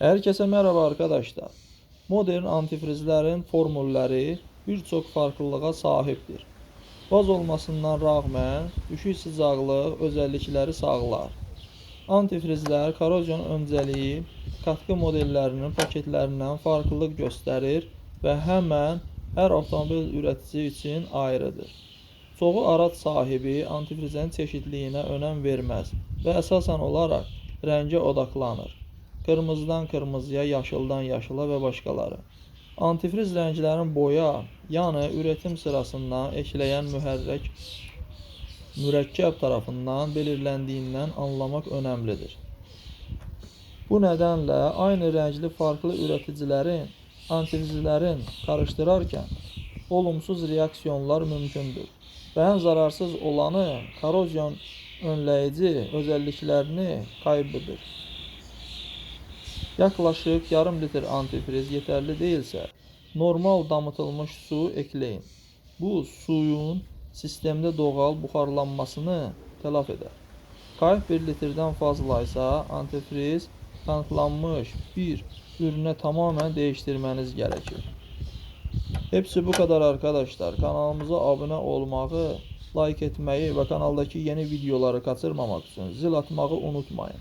Herkese merhaba arkadaşlar. Modern antifrizlerin formülleri birçok farklılığa sahiptir. Baz olmasından rağmen düşük sıcaqlıq özellikleri sağlar. Antifrizler korozyon öncəliyi katkı modellərinin paketlərindən farklılıq göstərir və həmən hər avtomobil üretici üçün ayrıdır. Çoxu araç sahibi antifrizin çeşidliyinə önəm verməz və əsasən olaraq rəngə odaklanır. Kırmızıdan kırmızıya, yaşıldan yaşıla və başqaları. Antifriz rənglərin boya, yəni üretim sırasından ekləyən mühərrək mürəkkəb tarafından belirləndiyindən anlamaq önəmlidir. Bu nədənlə aynı rəngli farklı üreticilərin antifrizlərin qarışdırarkən olumsuz reaksiyonlar mümkündür. Və ən zararsız olanı korozyon önləyici özəlliklərini kaybıdır. Yaklaşık yarım litr antifriz yeterli değilse normal damıtılmış su ekleyin. Bu suyun sistemde doğal buharlanmasını telafi eder. Kayıp 1 litreden fazlaysa antifriz tanklanmış bir ürüne tamamen değiştirmeniz gerekir. Hepsi bu kadar arkadaşlar. Kanalımıza abone olmayı, like etmeyi ve kanaldaki yeni videoları kaçırmamak için zil atmayı unutmayın.